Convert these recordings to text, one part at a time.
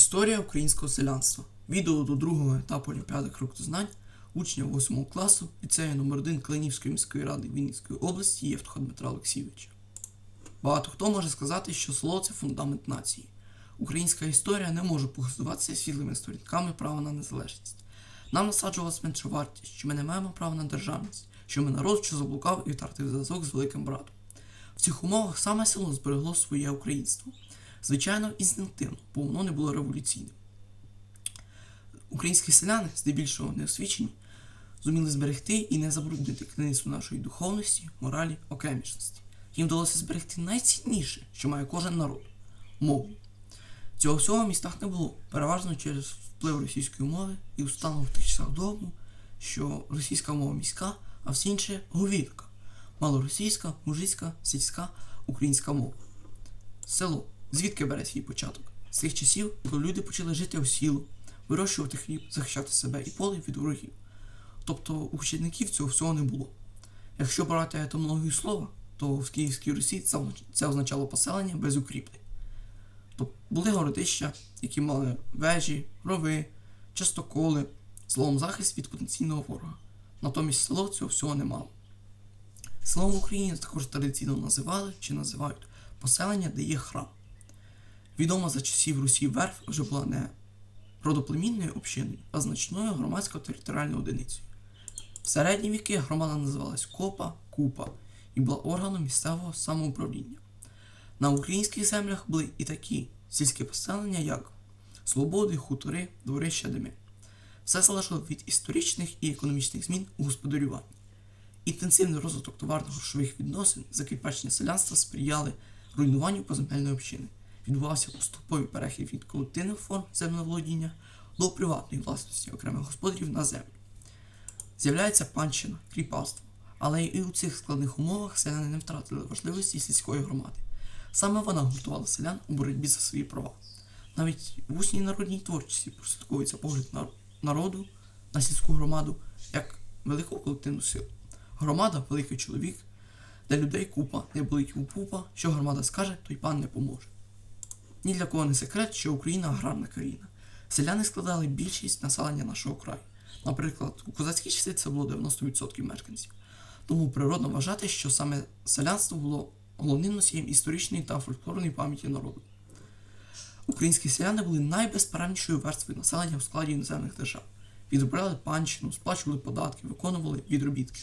Історія українського селянства. Відео до другого етапу Олімпіади знань учня 8 класу ліцею номер 1 Калинівської міської ради Вінницької області Євтуха Дмитра Олексійовича. Багато хто може сказати, що село це фундамент нації. Українська історія не може похизуватися світлими сторінками права на незалежність. Нам насаджувалась меншовартість, що ми не маємо права на державність, що ми народ, що заблукав і втратив зв'язок з великим братом. В цих умовах саме село зберегло своє українство. Звичайно, інстинктивно, бо воно не було революційним. Українські селяни, здебільшого неосвічені, зуміли зберегти і не забруднити криницю нашої духовності, моралі, окремішності. Їм вдалося зберегти найцінніше, що має кожен народ мову. Цього всього в містах не було, переважно через вплив російської мови і установок в тих часах дому, що російська мова міська, а все інше говірка. Малоросійська, мужицька, сільська, українська мова. Село. Звідки бере свій початок? З тих часів, коли люди почали жити у сілу, вирощувати хліб, захищати себе і поле від ворогів. Тобто у цього всього не було. Якщо брати етимологію слова, то в Київській Русі це означало поселення без укріплень. Тобто були городища, які мали вежі, рови, частоколи, словом захист від потенційного ворога. Натомість село цього всього не мало. Селом в Україні також традиційно називали чи називають поселення, де є храм. Відома за часів Русі верф вже була не родоплемінною общиною, а значною громадсько-територіальною одиницею. В середні віки громада називалась Копа, Купа і була органом місцевого самоуправління. На українських землях були і такі сільські поселення, як Слободи, хутори, дворища, дими. Все залежало від історичних і економічних змін у господарюванні. Інтенсивний розвиток товарно-грошових відносин, закріпачення селянства сприяли руйнуванню поземельної общини. Відбувався поступовий перехід від колективних форм землеволодіння до приватної власності окремих господарів на землю. З'являється панщина, кріпацтво, але і у цих складних умовах селяни не втратили важливості сільської громади. Саме вона гуртувала селян у боротьбі за свої права. Навіть в усній народній творчості прослідковується погляд на- народу на сільську громаду як велику колективну силу. Громада великий чоловік, де людей купа, не болить у пупа, що громада скаже, то й пан не поможе. Ні для кого не секрет, що Україна аграрна країна. Селяни складали більшість населення нашого краю. Наприклад, у козацькій часи це було 90% мешканців. Тому природно вважати, що саме селянство було головним носієм історичної та фольклорної пам'яті народу. Українські селяни були найбезправнішою верствою населення у складі іноземних держав. Відробляли панщину, сплачували податки, виконували відробітки.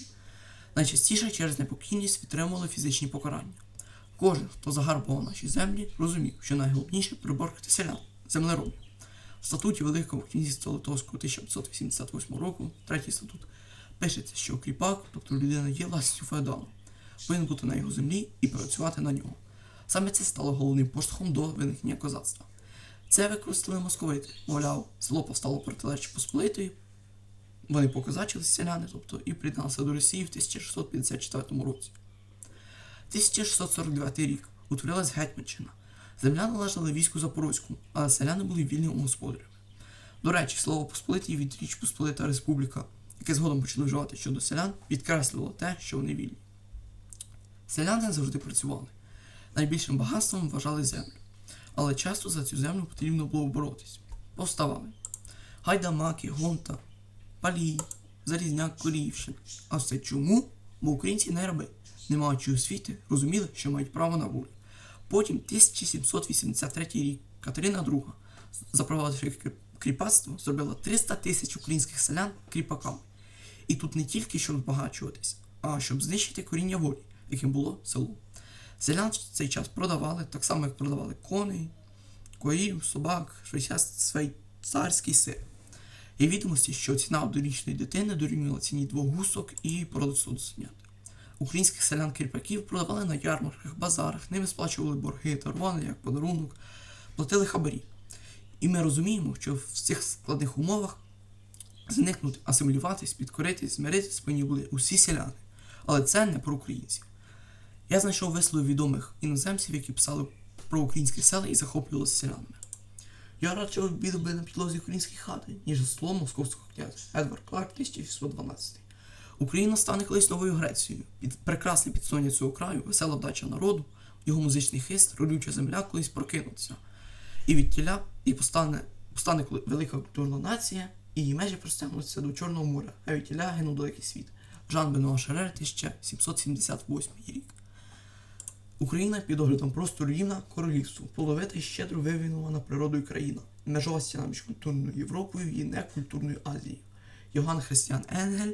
Найчастіше через непокійність відтримували фізичні покарання. Кожен, хто загарбував наші землі, розумів, що найголовніше приборкати селян, землеробів. В статуті Великого князівства Литовського 1588 року, третій статут, пишеться, що кріпак, тобто людина є власністю феодала, повинен бути на його землі і працювати на нього. Саме це стало головним поштовхом до виникнення козацтва. Це використали московити. Мовляв, село повстало проти Речі Посполитої, вони покозачились селяни, тобто і приєдналися до Росії в 1654 році. 1649 рік утворилась Гетьманщина. Земля належала війську Запорозькому, але селяни були вільними господарями. До речі, слово Посполитій від Річ Посполита Республіка, яке згодом почали вживати щодо селян, підкреслювало те, що вони вільні. Селяни завжди працювали. Найбільшим багатством вважали землю. Але часто за цю землю потрібно було боротись. Повставали. Гайдамаки, Гонта, Палій, Залізняк, Коріївщина. А все чому? Бо українці не раби, не маючи освіти, розуміли, що мають право на волю. Потім 1783 рік Катерина II, запровадивши кріпацтво, зробила 300 тисяч українських селян кріпаками. І тут не тільки щоб збагачуватись, а щоб знищити коріння волі, яким було село. Селян в цей час продавали, так само як продавали коней, корів, собак, швейцарський сир. Є відомості, що ціна однорічної дитини дорівнювала ціні двох гусок і породисту ценят. Українських селян кріпаків продавали на ярмарках, базарах, ними сплачували борги, дарували як подарунок, платили хабарі. І ми розуміємо, що в цих складних умовах зникнути, асимілюватись, підкоритись, змиритись повинні були усі селяни. Але це не про українців. Я знайшов вислови відомих іноземців, які писали про українські села і захоплювалися селянами. Я радше обіду би на підлозі української хати, ніж столом московського князя Едвард Кларк 1612. Україна стане колись новою Грецією. Під прекрасне підсоння цього краю, весела вдача народу, його музичний хист, родюча земля колись прокинуться. І від тіля, і постане, постане велика культурна нація, і її межі простягнуться до Чорного моря, а від тіля гинув далекий світ. Жан Бенуа Шарер, 1778 рік. Україна під оглядом простору рівна королівству, половита і щедро вивінувана природою країна, межова стіна між культурною Європою і некультурною Азією. Йоганн Христіан Енгель,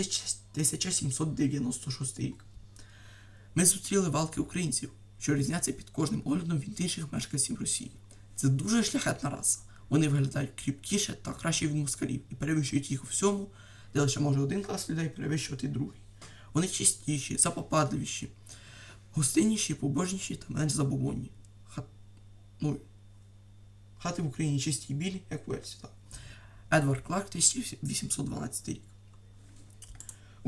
1796 рік. Ми зустріли валки українців, що різняться під кожним оглядом від інших мешканців Росії. Це дуже шляхетна раса. Вони виглядають кріпкіше та краще від москалів і перевищують їх у всьому, де лише може один клас людей перевищувати другий. Вони чистіші, запопадливіші, гостинніші, побожніші та менш забобонні. Хат... Ну, хати в Україні чисті і білі, як у Ельсі. Едвард Кларк, 1812 рік.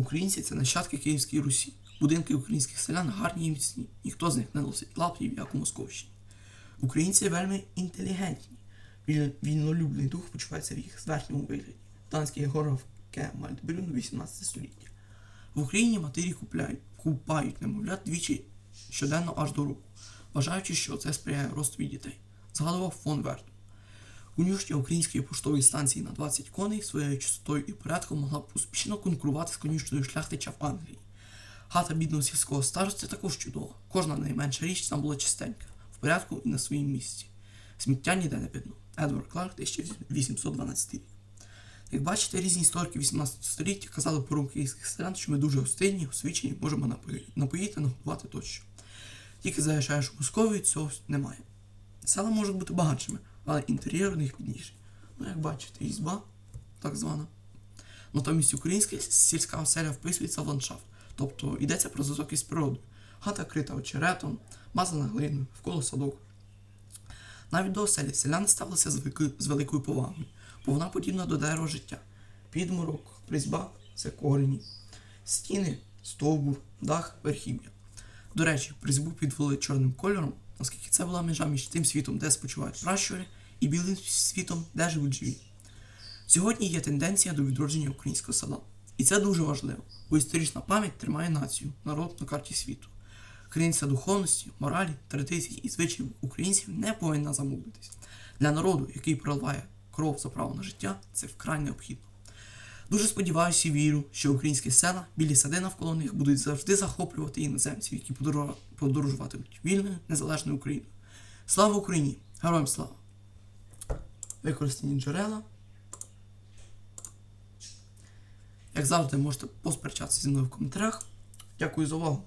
Українці це нащадки Київської Русі. Будинки українських селян гарні і міцні. Ніхто з них не носить лаплів, як у Московщині. Українці вельми інтелігентні. Вільнолюбний дух почувається в їх зверхньому вигляді. Данський географ К. Мальтбрюн, 18 століття. В Україні матері купляють, купають немовлят двічі щоденно аж до року, вважаючи, що це сприяє ростові дітей. Згадував фон Конюшня української поштової станції на 20 коней своєю чистотою і порядком могла б успішно конкурувати з конюшнею шляхтича в Англії. Хата бідного сільського старости також чудова. Кожна найменша річ там була чистенька, в порядку і на своїм місці. Сміття ніде не видно. Едвард Кларк, 1812 рік. Як бачите, різні історики 18 століття казали про українських селян, що ми дуже гостинні, освічені, можемо напоїти, нагодувати тощо. Тільки заїжджаєш у Московію, цього немає. Села можуть бути багатшими, у них бідніший. Ну, як бачите, ізба, так звана. Натомість українська сільська оселя вписується в ландшафт, тобто йдеться про зв'язок із природою. Хата крита очеретом, мазана глиною, вколо садок. Навіть до оселі селяни ставилися з, великою повагою, бо вона подібна до дерева життя. Підмурок, різьба це корені, стіни, стовбур, дах, верхів'я. До речі, призьбу підвели чорним кольором, оскільки це була межа між тим світом, де спочивають пращури, і білим світом, де живуть живі. Сьогодні є тенденція до відродження українського села. І це дуже важливо, бо історична пам'ять тримає націю, народ на карті світу. Криниця духовності, моралі, традицій і звичаїв українців не повинна замовитись. Для народу, який проливає кров за право на життя, це вкрай необхідно. Дуже сподіваюся і вірю, що українські села, білі сади навколо них будуть завжди захоплювати іноземців, які подорожуватимуть вільною, незалежною Україною. Слава Україні! Героям слава! Використані джерела. Як завжди, можете посперечатися зі мною в коментарях. Дякую за увагу.